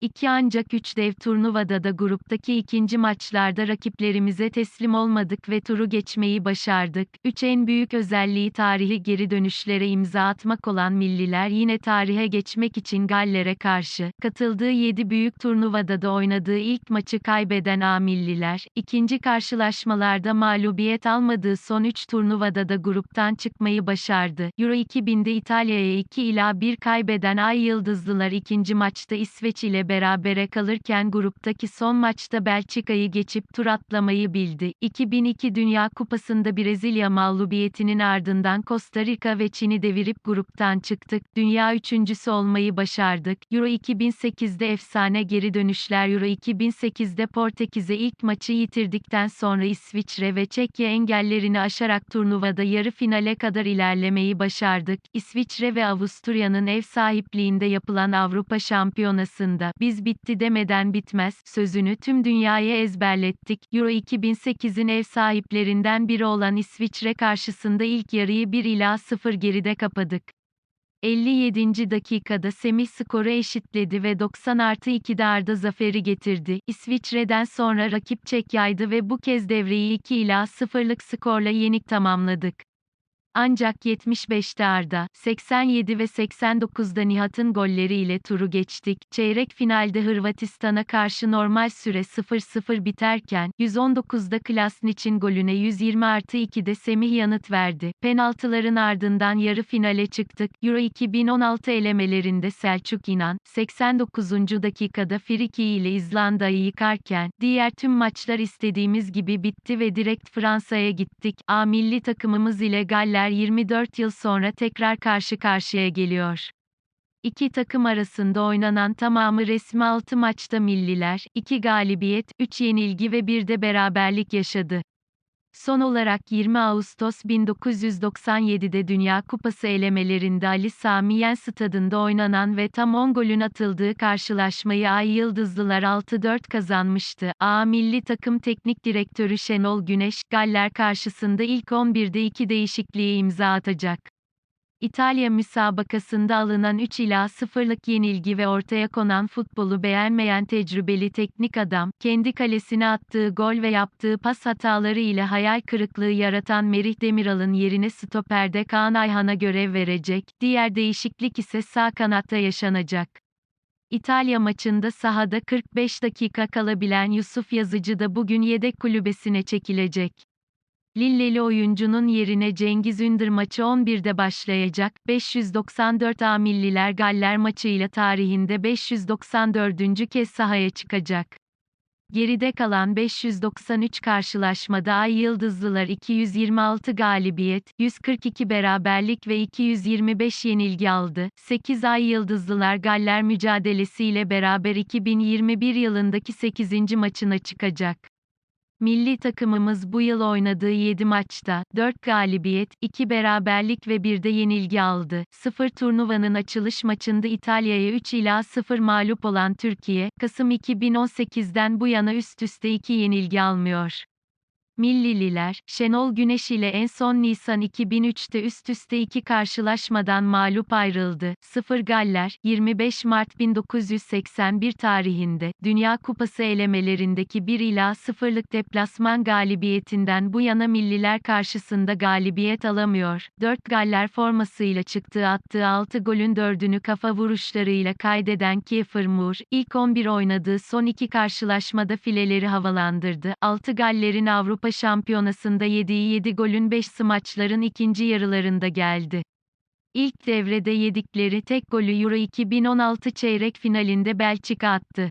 2 ancak 3 dev turnuvada da gruptaki ikinci maçlarda rakiplerimize teslim olmadık ve turu geçmeyi başardık. 3 en büyük özelliği tarihi geri dönüşlere imza atmak olan milliler yine tarihe geçmek için Galler'e karşı, katıldığı 7 büyük turnuvada da oynadığı ilk maçı kaybeden A milliler, ikinci karşılaşmalarda mağlubiyet almadığı son 3 turnuvada da gruptan çıkmayı başardı. Euro 2000'de İtalya'ya 2 ila 1 kaybeden Ay Yıldızlılar ikinci maçta İsveç ile berabere kalırken gruptaki son maçta Belçika'yı geçip tur atlamayı bildi. 2002 Dünya Kupası'nda Brezilya mağlubiyetinin ardından Costa Rica ve Çin'i devirip gruptan çıktık. Dünya üçüncüsü olmayı başardık. Euro 2008'de efsane geri dönüşler Euro 2008'de Portekiz'e ilk maçı yitirdikten sonra İsviçre ve Çekya engellerini aşarak turnuvada yarı finale kadar ilerlemeyi başardık. İsviçre ve Avusturya'nın ev sahipliğinde yapılan Avrupa Şampiyonası'nda biz bitti demeden bitmez sözünü tüm dünyaya ezberlettik. Euro 2008'in ev sahiplerinden biri olan İsviçre karşısında ilk yarıyı 1 ila 0 geride kapadık. 57. dakikada Semih skoru eşitledi ve 90 artı 2'de Arda zaferi getirdi. İsviçre'den sonra rakip Çekya'ydı ve bu kez devreyi 2 ila 0'lık skorla yenik tamamladık. Ancak 75'te Arda, 87 ve 89'da Nihat'ın golleriyle turu geçtik. Çeyrek finalde Hırvatistan'a karşı normal süre 0-0 biterken, 119'da Klasnic'in golüne 120 artı 2'de Semih yanıt verdi. Penaltıların ardından yarı finale çıktık. Euro 2016 elemelerinde Selçuk İnan, 89. dakikada Friki ile İzlanda'yı yıkarken, diğer tüm maçlar istediğimiz gibi bitti ve direkt Fransa'ya gittik. A milli takımımız ile Galler 24 yıl sonra tekrar karşı karşıya geliyor. İki takım arasında oynanan tamamı resmi 6 maçta milliler, 2 galibiyet, 3 yenilgi ve bir de beraberlik yaşadı. Son olarak 20 Ağustos 1997'de Dünya Kupası elemelerinde Ali Sami Yen stadında oynanan ve tam 10 golün atıldığı karşılaşmayı Ay Yıldızlılar 6-4 kazanmıştı. A milli takım teknik direktörü Şenol Güneş, Galler karşısında ilk 11'de iki değişikliği imza atacak. İtalya müsabakasında alınan 3 ila 0'lık yenilgi ve ortaya konan futbolu beğenmeyen tecrübeli teknik adam, kendi kalesine attığı gol ve yaptığı pas hataları ile hayal kırıklığı yaratan Merih Demiral'ın yerine stoperde Kaan Ayhan'a görev verecek, diğer değişiklik ise sağ kanatta yaşanacak. İtalya maçında sahada 45 dakika kalabilen Yusuf Yazıcı da bugün yedek kulübesine çekilecek. Lilleli oyuncunun yerine Cengiz Ündür maçı 11'de başlayacak. 594 A Milliler Galler maçıyla tarihinde 594. kez sahaya çıkacak. Geride kalan 593 karşılaşmada Ay Yıldızlılar 226 galibiyet, 142 beraberlik ve 225 yenilgi aldı. 8 Ay Yıldızlılar Galler mücadelesiyle beraber 2021 yılındaki 8. maçına çıkacak. Milli takımımız bu yıl oynadığı 7 maçta 4 galibiyet, 2 beraberlik ve 1 de yenilgi aldı. 0 turnuvanın açılış maçında İtalya'ya 3 ila 0 mağlup olan Türkiye, Kasım 2018'den bu yana üst üste 2 yenilgi almıyor. Millililer, Şenol Güneş ile en son Nisan 2003'te üst üste iki karşılaşmadan mağlup ayrıldı. 0 Galler, 25 Mart 1981 tarihinde, Dünya Kupası elemelerindeki 1 ila 0'lık deplasman galibiyetinden bu yana milliler karşısında galibiyet alamıyor. 4 Galler formasıyla çıktığı attığı 6 golün 4'ünü kafa vuruşlarıyla kaydeden Kiefer Moore, ilk 11 oynadığı son iki karşılaşmada fileleri havalandırdı. 6 Galler'in Avrupa Şampiyonası'nda yediği 7 golün 5 maçların ikinci yarılarında geldi. İlk devrede yedikleri tek golü Euro 2016 çeyrek finalinde Belçika attı.